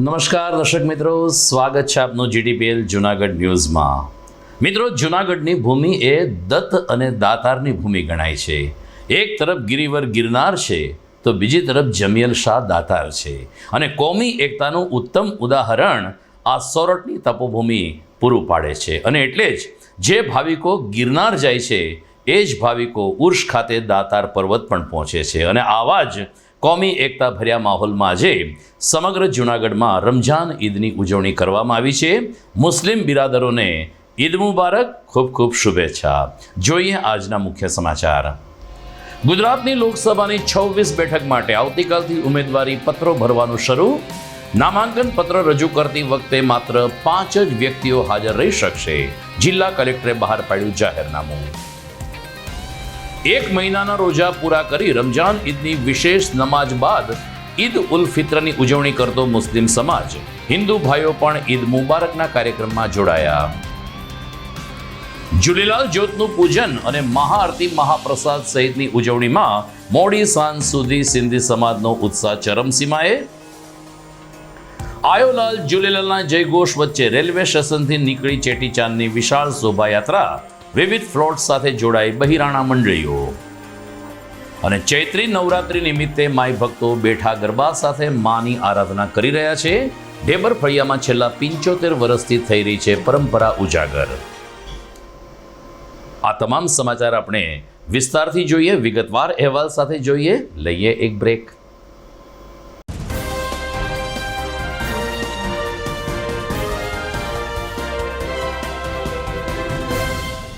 નમસ્કાર દર્શક મિત્રો, સ્વાગત છે આપનું જીડીપીએલ જુનાગઢ ન્યૂઝમાં. મિત્રો, જુનાગઢની ભૂમિ એ દત્ત અને દાતારની ભૂમિ ગણાય છે. એક તરફ ગિરિવર ગિરનાર છે, તો બીજી તરફ જમિયલ શાહ દાતાર છે. અને કોમી એકતાનું ઉત્તમ ઉદાહરણ આ સોરઠની તપોભૂમિ પૂરું પાડે છે. અને એટલે જ જે ભાવિકો ગિરનાર જાય છે, એ જ ભાવિકો ઉર્ષ ખાતે દાતાર પર્વત પણ પહોંચે છે. અને આવા જ કોમી એકતા ભર્યા માહોલમાં આજે સમગ્ર જૂનાગઢમાં રમઝાન ઈદની ઉજવણી કરવામાં આવી છે. મુસ્લિમ બિરાદરોને ઈદ મુબારક, ખૂબ ખૂબ શુભેચ્છા. જોઈએ આજના મુખ્ય સમાચાર. ગુજરાતની લોકસભાની છવ્વીસ બેઠક માટે આવતીકાલથી ઉમેદવારી પત્રો ભરવાનું શરૂ. નામાંકન પત્ર રજૂ કરતી વખતે માત્ર પાંચ જ વ્યક્તિઓ હાજર રહી શકશે. જિલ્લા કલેક્ટરે બહાર પાડ્યું જાહેરનામું. એક મહિનાના રોજા પૂરા કરી રમજાન ઈદની વિશેષ નમાજ બાદ ઈદ ઉલ ફિત્રની ઉજવણી કરતો મુસ્લિમ સમાજ. હિન્દુ ભાઈઓ પણ ઈદ મુબારકના કાર્યક્રમમાં જોડાયા. જુલીલાલ જ્યોતનું પૂજન અને મહાઆરતી મહાપ્રસાદ સહિતની ઉજવણીમાં મોડી સાંજ સુધી સિંધી સમાજનો ઉત્સાહ ચરમસીમાએ. આયોલાલ જુલીલાલના જયઘોષ વચ્ચે રેલવે સ્ટેશનથી નીકળી ચેટીચાંદની વિશાળ શોભાયાત્રા વિવિધ ફ્લોટ સાથે જોડાઈ બહિરાણા મંડળીઓ. અને ચૈત્રી નવરાત્રી નિમિત્તે માય ભક્તો બેઠા ગરબા સાથે માની આરાધના કરી રહ્યા છે. ઢેબર ફળિયામાં છેલ્લા પિંચોતેર વર્ષથી થઈ રહી છે પરંપરા ઉજાગર. આ તમામ સમાચાર આપણે વિસ્તારથી જોઈએ, વિગતવાર અહેવાલ સાથે જોઈએ. લઈએ એક બ્રેક.